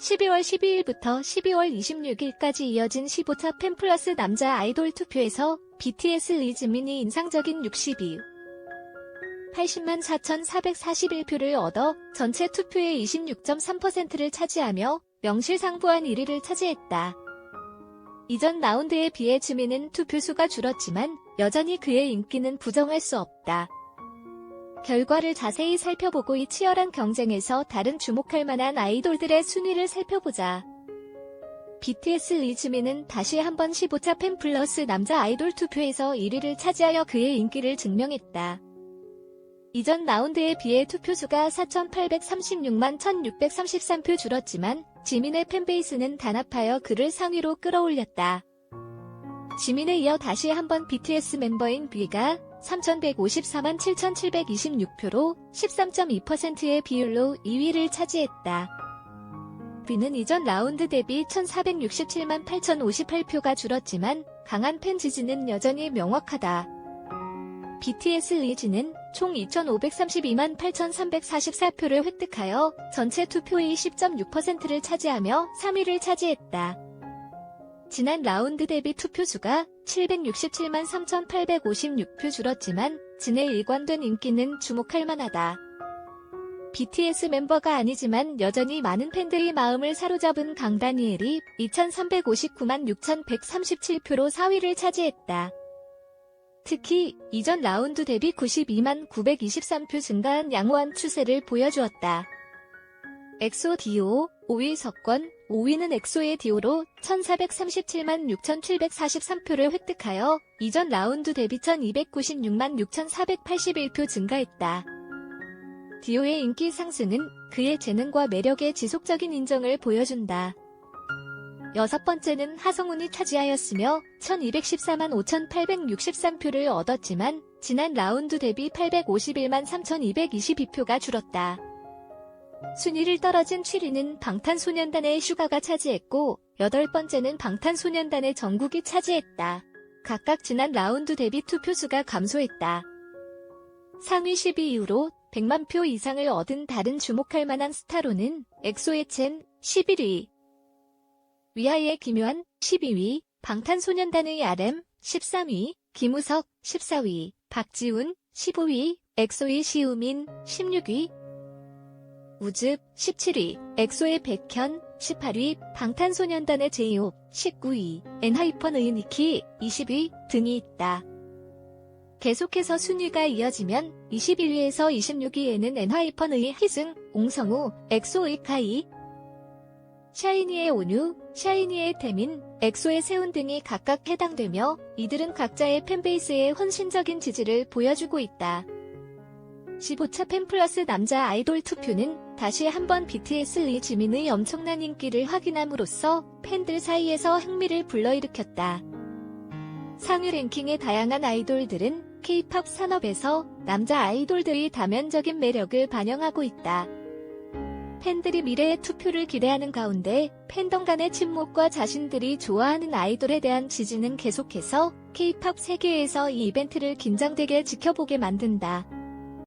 12월 12일부터 12월 26일까지 이어진 15차 팬플러스 남자 아이돌 투표에서 BTS 리즈민이 인상적인 62. 80만 4,441표를 얻어 전체 투표의 26.3%를 차지하며 명실상부한 1위를 차지했다. 이전 라운드에 비해 지민은 투표수가 줄었지만 여전히 그의 인기는 부정할 수 없다. 결과를 자세히 살펴보고 이 치열한 경쟁에서 다른 주목할 만한 아이돌들의 순위를 살펴보자. BTS 리즈민은 다시 한번 15차 팬 플러스 남자 아이돌 투표에서 1위를 차지하여 그의 인기를 증명했다. 이전 라운드에 비해 투표수가 4,836만 1,633표 줄었지만 지민의 팬베이스는 단합하여 그를 상위로 끌어올렸다. 지민에 이어 다시 한번 BTS 멤버인 B가 3,154만 7,726표로 13.2%의 비율로 2위를 차지했다. B는 이전 라운드 대비 1,467만 8,058표가 줄었지만 강한 팬 지지는 여전히 명확하다. BTS 리즈는 총 2,532만 8,344표를 획득하여 전체 투표의 10.6%를 차지하며 3위를 차지했다. 지난 라운드 대비 투표수가 767만 3,856표 줄었지만 진의 일관된 인기는 주목할 만하다. BTS 멤버가 아니지만 여전히 많은 팬들의 마음을 사로잡은 강다니엘이 2,359만 6,137표로 4위를 차지했다. 특히 이전 라운드 대비 92만 923표 증가한 양호한 추세를 보여주었다. 엑소 디오 5위 석권 5위는 엑소의 디오로 1437만 6743표를 획득하여 이전 라운드 대비 1296만 6481표 증가했다. 디오의 인기 상승은 그의 재능과 매력의 지속적인 인정을 보여준다. 여섯 번째는 하성운이 차지하였으며 1214만 5863표를 얻었지만 지난 라운드 대비 851만 3222표가 줄었다. 순위를 떨어진 7위는 방탄소년단의 슈가가 차지했고 여덟 번째는 방탄소년단의 정국이 차지했다. 각각 지난 라운드 대비 투표수가 감소했다. 상위 10위 이후로 100만 표 이상을 얻은 다른 주목할 만한 스타로는 엑소의 첸 11위, 위아이의 김요한 12위, 방탄소년단의 RM 13위, 김우석 14위, 박지훈 15위, 엑소의 시우민 16위, 우즙 17위, 엑소의 백현 18위, 방탄소년단의 제이홉 19위, 엔하이펀 의 니키 20위 등이 있다. 계속해서 순위가 이어지면 21위에서 26위에는 엔하이펀의 희승, 옹성우, 엑소의 카이, 샤이니의 온유, 샤이니의 태민, 엑소의 세운 등이 각각 해당되며 이들은 각자의 팬베이스에 헌신적인 지지를 보여주고 있다. 15차 팬플러스 남자 아이돌 투표는 다시 한번 BTS 리 지민의 엄청난 인기를 확인함으로써 팬들 사이에서 흥미를 불러일으켰다. 상위 랭킹의 다양한 아이돌들은 K-팝 산업에서 남자 아이돌들의 다면적인 매력을 반영하고 있다. 팬들이 미래의 투표를 기대하는 가운데 팬덤 간의 침묵과 자신들이 좋아하는 아이돌에 대한 지지는 계속해서 K-팝 세계에서 이 이벤트를 긴장되게 지켜보게 만든다.